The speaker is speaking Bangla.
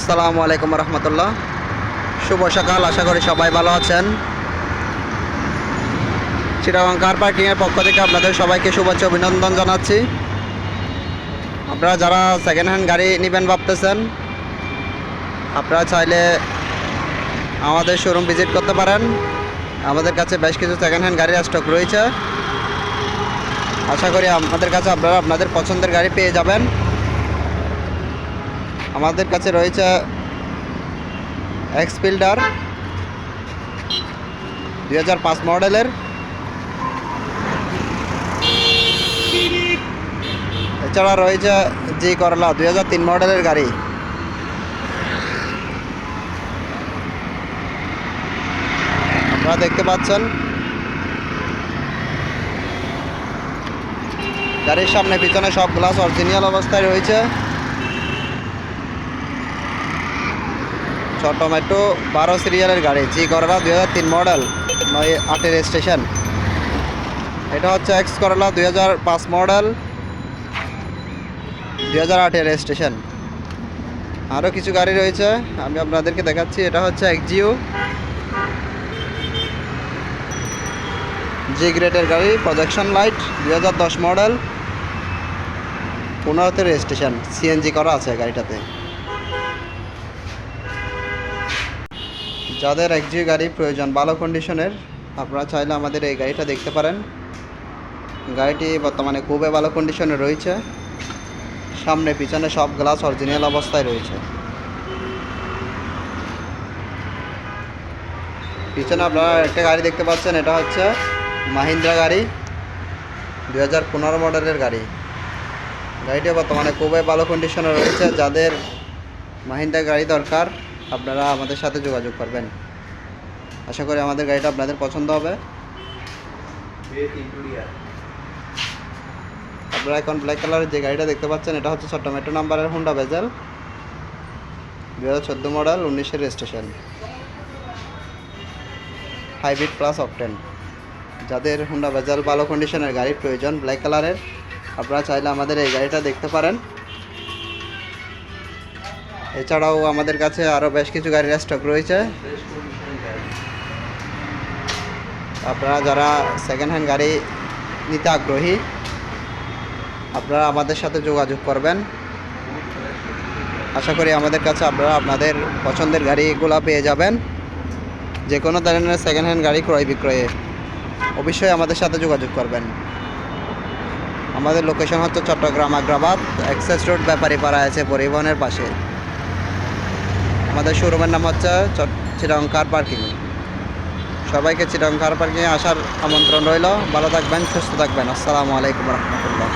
আসসালামু আলাইকুম রহমতুল্লাহ। শুভ সকাল, আশা করি সবাই ভালো আছেন। চিটাগাং কার পার্কিংয়ের পক্ষ থেকে আপনাদের সবাইকে শুভেচ্ছা, অভিনন্দন জানাচ্ছি। আপনারা যারা সেকেন্ড হ্যান্ড গাড়ি নেবেন ভাবতেছেন, আপনারা চাইলে আমাদের শোরুম ভিজিট করতে পারেন। আমাদের কাছে বেশ কিছু সেকেন্ড হ্যান্ড গাড়ির স্টক রয়েছে। আশা করি আমাদের কাছে আপনারা আপনাদের পছন্দের গাড়ি পেয়ে যাবেন। আমাদের কাছে রয়েছে এক্স ফিল্ডার দুই হাজার পাঁচ মডেলের। এছাড়া রয়েছে জি করলা দুই হাজার তিন মডেলের গাড়ি। আপনারা দেখতে পাচ্ছেন। গাড়ির সামনে, পিছনে সব গ্লাস অরিজিনাল অবস্থায় রয়েছে। ছোট মেট্রো বারো সিরিয়ালের গাড়ি জি করলা দুই হাজার তিন মডেল নয়, আটের স্টেশন এটা হচ্ছে এক্স করলা দুই হাজার পাঁচ মডেল দুই হাজার আটের স্টেশন আরও কিছু গাড়ি রয়েছে, আমি আপনাদেরকে দেখাচ্ছি। এটা হচ্ছে এক্সজিও জি গ্রেটের গাড়ি প্রজেকশন লাইট দুই হাজার দশ মডেল পনেরোতে রেজিস্ট্রেশন সিএনজি করা আছে গাড়িটাতে। যাদের একজি গাড়ি প্রয়োজন, ভালো কন্ডিশনের আপনারা চাইলে আমাদের এই গাড়িটা দেখতে পারেন। গাড়িটি বর্তমানে খুবই ভালো কন্ডিশনে রয়েছে। সামনে, পিছনে সব গ্লাস অরিজিনাল অবস্থায় রয়েছে। পিছনে আপনারা একটা গাড়ি দেখতে পাচ্ছেন, এটা হচ্ছে মাহিন্দ্রা গাড়ি দু হাজার পনেরো মডেলের গাড়ি। গাড়িটি বর্তমানে খুবই ভালো কন্ডিশনে রয়েছে। যাদের মাহিন্দ্রা গাড়ি দরকার আপনারা আমাদের সাথে যোগাযোগ করবেন। আশা করি আমাদের গাড়িটা আপনাদের পছন্দ হবে। আপনারা এখন ব্ল্যাক কালারের যে গাড়িটা দেখতে পাচ্ছেন এটা হচ্ছে ছোট্ট মেট্রো নাম্বারের হুন্ডা বেজেল দু হাজার চোদ্দ মডেল উনিশের রেজিস্ট্রেশন হাইব্রিড প্লাস অপটেন যাদের হুন্ডা বেজাল ভালো কন্ডিশনের গাড়ির প্রয়োজন ব্ল্যাক কালারের আপনারা চাইলে আমাদের এই গাড়িটা দেখতে পারেন। এছাড়াও আমাদের কাছে আরও বেশ কিছু গাড়ির স্টক রয়েছে। আপনারা যারা সেকেন্ড হ্যান্ড গাড়ি নিতে আগ্রহী, আপনারা আমাদের সাথে যোগাযোগ করবেন। আশা করি আমাদের কাছে আপনারা আপনাদের পছন্দের গাড়িগুলো পেয়ে যাবেন। যে কোনো ধরনের সেকেন্ড হ্যান্ড গাড়ি ক্রয় বিক্রয়ে অবশ্যই আমাদের সাথে যোগাযোগ করবেন। আমাদের লোকেশন হচ্ছে চট্টগ্রাম আগ্রাবাদ এক্সেস রোড ব্যাপারী পাড়া আছে পরিবহনের পাশে। আমাদের শোরুমের নাম হচ্ছে চিরং কার পার্কিং সবাইকে চিরং কার পার্কিংয়ে আসার আমন্ত্রণ রইল। ভালো থাকবেন, সুস্থ থাকবেন। আসসালামু আলাইকুম রহমতুল্লাহ।